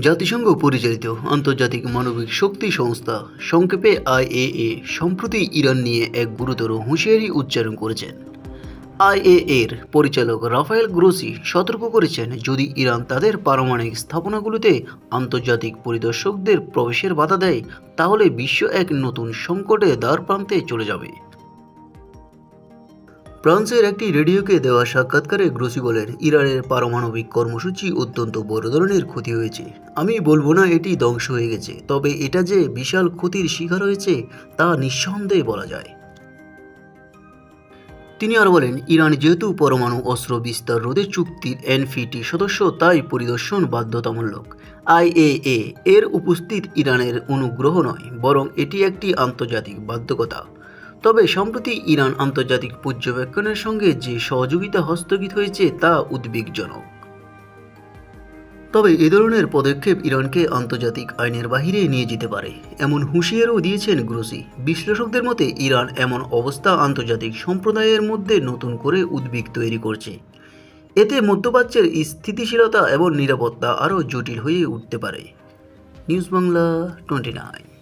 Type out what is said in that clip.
জাতিসংঘ পরিচালিত আন্তর্জাতিক মানবিক শক্তি সংস্থা সংক্ষেপে আইএএ সম্প্রতি ইরান নিয়ে এক গুরুতর হুঁশিয়ারি উচ্চারণ করেছেন আইএ এর পরিচালক রাফায়েল গ্রোসি সতর্ক করেছেন, যদি ইরান তাদের পারমাণবিক স্থাপনাগুলোতে আন্তর্জাতিক পরিদর্শকদের প্রবেশের বাধা দেয়, তাহলে বিশ্ব এক নতুন সংকটে দ্বার প্রান্তে চলে যাবে। ফ্রান্সের একটি রেডিওকে দেওয়া সাক্ষাৎকারে গ্রোসি বলেন, ইরানের পারমাণবিক কর্মসূচি অত্যন্ত বড় ধরনের ক্ষতি হয়েছে। আমি বলব না এটি ধ্বংস হয়ে গেছে, তবে এটা যে বিশাল ক্ষতির শিকার হয়েছে, তা নিঃসন্দেহে বলা যায়। তিনি আরও বলেন, ইরান যেহেতু পরমাণু অস্ত্র বিস্তার রোধে চুক্তির এনফিটি সদস্য, তাই পরিদর্শন বাধ্যতামূলক। আইএএ এর উপস্থিত ইরানের অনুগ্রহ নয়, বরং এটি একটি আন্তর্জাতিক বাধ্যকতা। তবে সম্প্রতি ইরান আন্তর্জাতিক পর্যবেক্ষণের সঙ্গে যে সহযোগিতা হস্তগিত হয়েছে তা উদ্বেগজনক। তবে এ ধরনের পদক্ষেপ ইরানকে আন্তর্জাতিক আইনের বাহিরে নিয়ে যেতে পারে, এমন হুঁশিয়ারও দিয়েছেন গ্রোসি। বিশ্লেষকদের মতে, ইরান এমন অবস্থা আন্তর্জাতিক সম্প্রদায়ের মধ্যে নতুন করে উদ্বেগ তৈরি করছে। এতে মধ্যপ্রাচ্যের স্থিতিশীলতা এবং নিরাপত্তা আরও জটিল হয়ে উঠতে পারে। News Bangla twenty nine.